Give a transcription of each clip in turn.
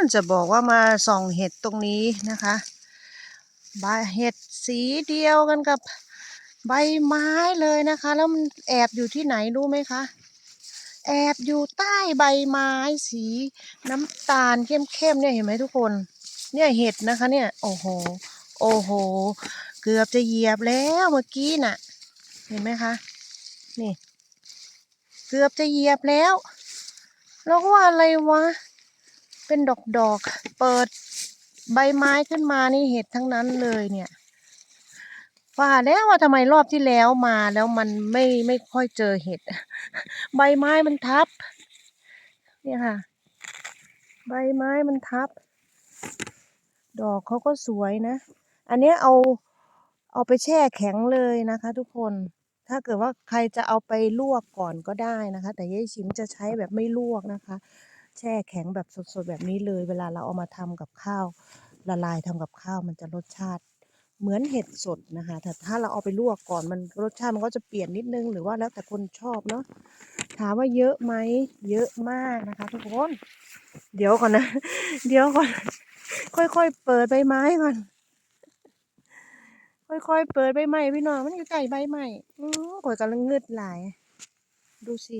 นจะบอกว่ามาส่องเห็ดตรงนี้นะคะใบเห็ดสีเดียวกันกับใบไม้เลยนะคะ แล้วมันแอบอยู่ที่ไหนรู้ไหมคะ แอบอยู่ใต้ใบไม้สีน้ำตาลเข้มๆเนี่ยเห็นไหมทุกคน เนี่ยเห็ดนะคะเนี่ยโอ้โหโอ้โห เกือบจะเหยียบแล้วเมื่อกี้น่ะ เห็นไหมคะ นี่ เกือบจะเหยียบแล้ว แล้วว่าอะไรวะ เป็นดอกดอก เปิดใบไม้ขึ้นมานี่เห็ดทั้งนั้นเลยเนี่ยว่าแล้วว่าทำไมรอบที่แล้วมาแล้วมันไม่ไม่ค่อยเจอเห็ด ใบไม้มันทับ เนี่ยค่ะ ใบไม้มันทับ ดอกเขาก็สวยนะ อันนี้เอาเอาไปแช่แข็งเลยนะคะ ทุกคน ถ้าเกิดว่าใครจะเอาไปลวกก่อนก็ได้นะคะ แต่ยายชิมจะใช้แบบไม่ลวกนะคะ แช่แข็งแบบสดๆแบบนี้เลย เวลาเราเอามาทำกับข้าวละลายทำกับข้าวมันจะรสชาติ เหมือนเห็ดสดนะคะแต่ถ้าเราเอาไปลวกก่อนมันรสชาติมันก็จะเปลี่ยนนิดนึงหรือว่าแล้วแต่คนชอบเนาะถามว่าเยอะไหมเยอะมากนะคะ ทุกคนเดี๋ยวก่อนนะ เดี๋ยวก่อน ค่อยๆเปิดใบไม้ก่อน ค่อยๆเปิดใบไม้พี่น้องมันอยู่ใต้ใบไม้อือข่อยกำลังงึดหลาย ดูสิ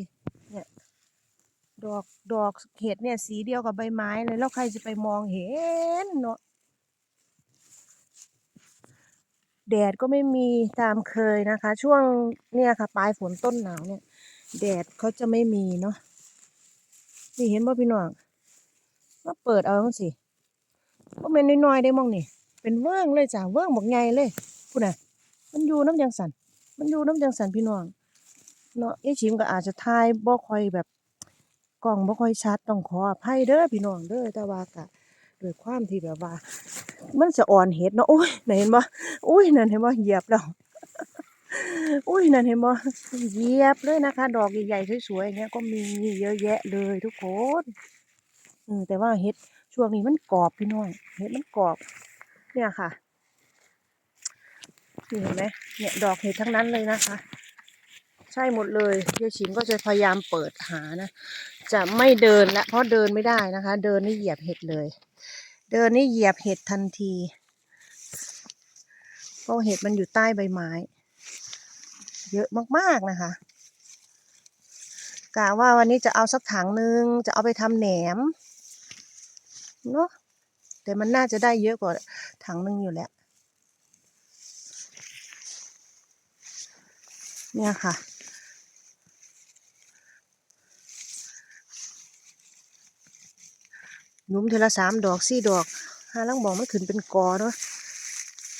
ดอกดอกเห็ดเนี่ยสีเดียวกับใบไม้เลยแล้วใครจะไปมองเห็นเนาะแดดก็ไม่มีตามเคยนะคะ ช่วงเนี่ยค่ะปลายฝนต้นหนาวเนี่ย แดดเขาจะไม่มีเนาะนี่เห็นบ่พี่น้องมาเปิดเอาสิว่าแม่นน้อยๆได้มองนี่เป็นเวิ้งเลยจ้ะเวิ้งบักใหญ่เลยพูดน่ะมันอยู่น้ำจังสันมันอยู่น้ำจังสันพี่น้องเนาะยายชิมก็อาจจะถ่ายบ่ค่อยแบบ กล้องบ่ค่อยชัดต้องขออภัยเด้อพี่น้องเด้อแต่ว่าก็ด้วยความที่แบบว่า มันจะอ่อนเห็ดเนาะโอ้ยไหนเห็นบ่อุ้ยนั่นเห็นบ่เหยียบแล้วอุ้ยนั่นเห็นบ่เหยียบเลยนะคะ ดอกใหญ่ๆสวยๆอย่างเงี้ยก็มีเยอะแยะเลยทุกคนอืมแต่ว่าเห็ดช่วงนี้มันกรอบพี่น้องเห็ดมันกรอบ เนี่ยค่ะนี่เห็นไหมเนี่ยดอกเห็ดทั้งนั้นเลยนะคะ ช่หมดเลยยายฉิมก็จะพยายามเปิดหานะ จะไม่เดินละเพราะเดินไม่ได้นะคะ เดินนี่เหยียบเห็ดเลย เดินนี่เหยียบเห็ดทันทีเพราะเห็ดมันอยู่ใต้ใบไม้ เยอะมากๆนะคะกะว่าวันนี้จะเอาสักถังนึง จะเอาไปทำแหนมเนาะแต่มันน่าจะได้เยอะกว่าถังนึงอยู่แล้วเนี่ยค่ะ หยุ้มเทอละสามดอกสี่ดอกหาลังบอกมันขึ้นเป็นกอเนาะ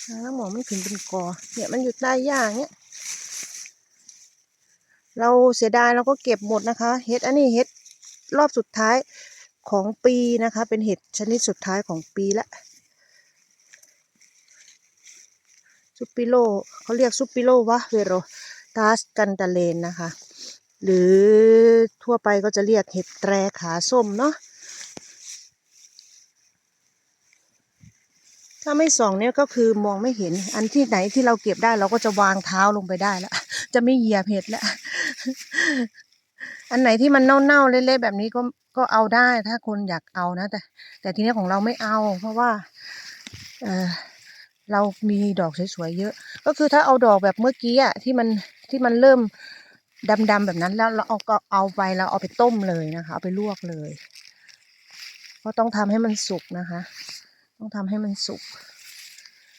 หาลังบอกมันขึ้นเป็นกอ เนี่ยมันอยู่ใต้หญ้าอย่างเงี้ยเราเสียดายเราก็เก็บหมดนะคะเห็ดอันนี้เห็ดรอบสุดท้ายของปีนะคะ เป็นเห็ดชนิดสุดท้ายของปีละซุปปิโลเขาเรียกซุปปิโลวะเวโรตาสกันตาเลนนะคะ หรือทั่วไปก็จะเรียกเห็ดแตรขาส้มเนาะ ถ้าไม่ส่องเนี่ยก็คือมองไม่เห็น อันที่ไหนที่เราเก็บได้เราก็จะวางเท้าลงไปได้แล้ว จะไม่เหยียบเห็ดแล้ว อันไหนที่มันเน่าๆเละๆแบบนี้ก็ก็เอาได้ถ้าคนอยากเอานะ แต่ แต่ทีนี้ของเราไม่เอา เพราะว่า เออเรามีดอกสวยๆเยอะ ก็คือถ้าเอาดอกแบบเมื่อกี้อะที่มันที่มันเริ่มดำๆแบบนั้นแล้วเราเอาก็เอาไปเราเอาไปต้มเลยนะคะ เอาไปลวกเลยเพราะต้องทำให้มันสุกนะคะ ต้องทำให้มันสุก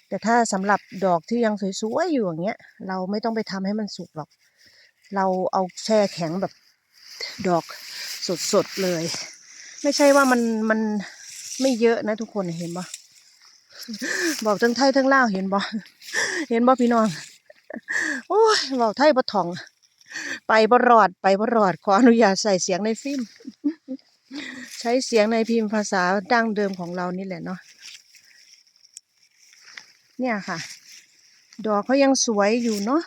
แต่ถ้าสำหรับดอกที่ยังสวยๆอยู่อย่างเงี้ย เราไม่ต้องไปทำให้มันสุกหรอก เราเอาแช่แข็งแบบดอกสดๆเลย ไม่ใช่ว่ามันมันไม่เยอะนะทุกคนเห็นบ่บอกทั้งไทยทั้งลาวเห็นบ่เห็นบ่พี่น้อง โอ้ยบอกไทยบ่ถ่อง ไปบ่รอดไปบ่รอดขออนุญาตใส่เสียงในฟิล์ม ใช้เสียงในพิมพ์ภาษาดั้งเดิมของเรานี่แหละเนาะเนี่ยค่ะ ดอกเขายังสวยอยู่เนาะ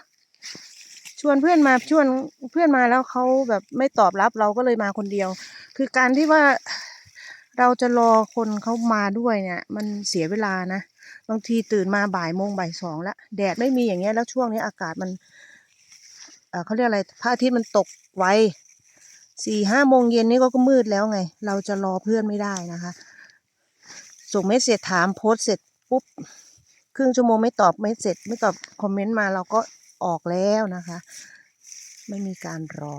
ชวนเพื่อนมาชวนเพื่อนมาแล้วเขาแบบไม่ตอบรับเราก็เลยมาคนเดียว คือการที่ว่าเราจะรอคนเขามาด้วยเนี่ย มันเสียเวลานะบางทีตื่นมาบ่ายโมงบ่ายสองแล้วแดดไม่มีอย่างเงี้ยแล้วช่วงนี้อากาศมันเขาเรียกอะไรพระอาทิตย์มันตกไว สี่ห้าโมงเย็นนี่ก็มืดแล้วไง เราจะรอเพื่อนไม่ได้นะคะ ส่งเมสเซจถามโพสเสร็จปุ๊บครึ่งชั่วโมงไม่ตอบไม่เสร็จไม่ตอบคอมเมนต์มาเราก็ออกแล้วนะคะ ไม่มีการรอ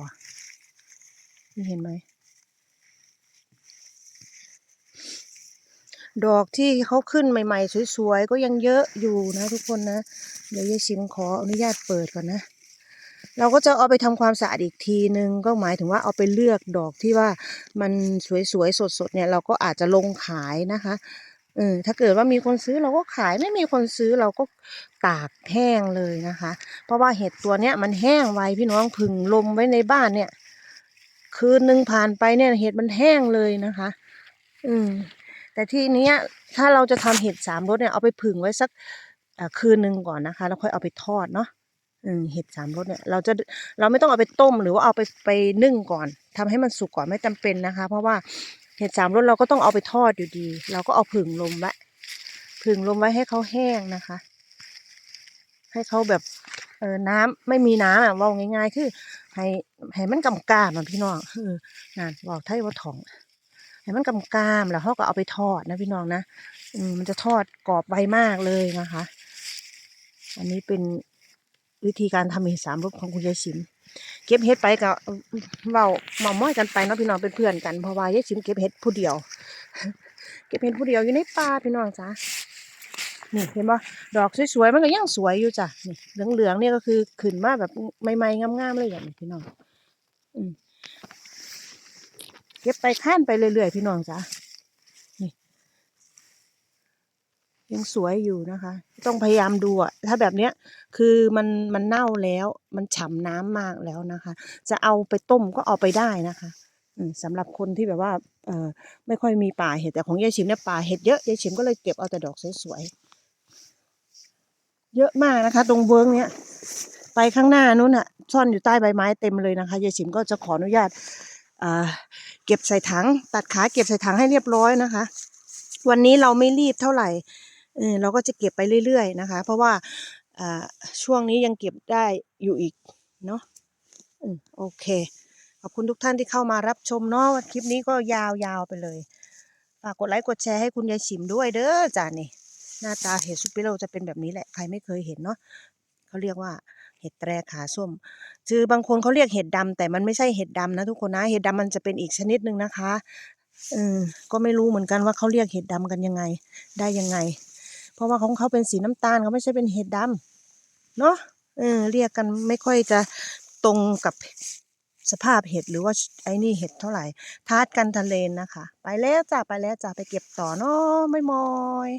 นี่เห็นไหม ดอกที่เขาขึ้นใหม่ ๆ สวย ๆ ก็ยังเยอะอยู่นะทุกคนนะ เดี๋ยวยายชิมขออนุญาตเปิดก่อนนะ เราก็จะเอาไปทำความสะอาดอีกทีนึง ก็หมายถึงว่าเอาไปเลือกดอกที่ว่ามันสวยๆสดๆเนี่ยเราก็อาจจะลงขายนะคะเออถ้าเกิดว่ามีคนซื้อเราก็ขายไม่มีคนซื้อเราก็ตากแห้งเลยนะคะ เพราะว่าเห็ดตัวเนี้ยมันแห้งไวพี่น้องผึ่งลมไว้ในบ้านเนี่ย คืนหนึ่งผ่านไปเนี่ยเห็ดมันแห้งเลยนะคะ อืมแต่ทีเนี้ยถ้าเราจะทำเห็ดสามรสเนี่ยเอาไปผึ่งไว้สักคืนหนึ่งก่อนนะคะ แล้วค่อยเอาไปทอดเนาะ เห็ดสามรสเนี่ยเราจะเราไม่ต้องเอาไปต้มหรือว่าเอาไปไปนึ่งก่อนทำให้มันสุกก่อนไม่จำเป็นนะคะ เพราะว่าเห็ดสามรสเราก็ต้องเอาไปทอดอยู่ดี เราก็เอาผึ่งลมไว้ผึ่งลมไว้ให้เขาแห้งนะคะ ให้เขาแบบเออน้ำไม่มีน้ำอะว่าง่ายๆ คือให้ให้มันกำกามอะพี่น้องเอองานบอกไทยว่าถ่องให้มันกำกามแล้วเขาก็เอาไปทอดนะพี่น้องนะอืมมันจะทอดกรอบไวมากเลยนะคะ อันนี้เป็น วิธีการทำเห็ดสามรสของคุณยายชิมเก็บเห็ดไปกับเว้าเมาม้อยกันไปเนาะพี่น้องเป็นเพื่อนกันเพราะว่ายายชิมเก็บเห็ดผู้เดียว เก็บเห็ดผู้เดียวอยู่ในป่าพี่น้องจ้านี่เห็นปะดอกสวยๆมันก็ยังสวยอยู่จ้ะนี่เหลืองๆเนี่ยก็คือขึ้นมาแบบใหม่ๆงามๆเลยอย่างนี้พี่น้องอเก็บไปข้านไปเรื่อยๆพี่น้องจ้านี่ ยังสวยอยู่นะคะ ต้องพยายามดูอะถ้าแบบเนี้ยคือมันมันเน่าแล้วมันฉ่ำน้ำมากแล้วนะคะ จะเอาไปต้มก็เอาไปได้นะคะสำหรับคนที่แบบว่าเออไม่ค่อยมีป่าเห็ดแต่ของยายชิมเนี่ยป่าเห็ดเยอะยายชิมก็เลยเก็บเอาแต่ดอกสวยๆเยอะมากนะคะ ตรงเวิร์กเนี้ยไปข้างหน้านู้นอะซ่อนอยู่ใต้ใบไม้เต็มเลยนะคะยายชิมก็จะขออนุญาตอ่าเก็บใส่ถัง ตัดขาเก็บใส่ถังให้เรียบร้อยนะคะ วันนี้เราไม่รีบเท่าไหร่ เออเราก็จะเก็บไปเรื่อยๆนะคะ เพราะว่าช่วงนี้ยังเก็บได้อยู่อีกเนาะโอเค ขอบคุณทุกท่านที่เข้ามารับชมเนาะคลิปนี้ก็ยาวๆไปเลยฝากกดไลค์กดแชร์ให้คุณยายฉิมด้วยเด้อจ้านี่ หน้าตาเห็ดซุปเปโรจะเป็นแบบนี้แหละใครไม่เคยเห็นเนาะเขาเรียกว่าเห็ดแตรขาส้ม คือบางคนเขาเรียกเห็ดดำแต่มันไม่ใช่เห็ดดำนะทุกคนนะเห็ดดำมันจะเป็นอีกชนิดหนึ่งนะคะเออก็ไม่รู้เหมือนกันว่าเขาเรียกเห็ดดำกันยังไง ได้ยังไง ราะว่าของเขาเป็นสีน้ำตาลเขาไม่ใช่เป็นเห็ดดำเนาะเออเรียกกันไม่ค่อยจะตรงกับสภาพเห็ดหรือว่าไอ้นี่เห็ดเท่าไหร่ทาดกันทะเลนนะคะ ไปแล้วจ้ะไปแล้วจ้ะไปเก็บต่อเนาะไม่มอย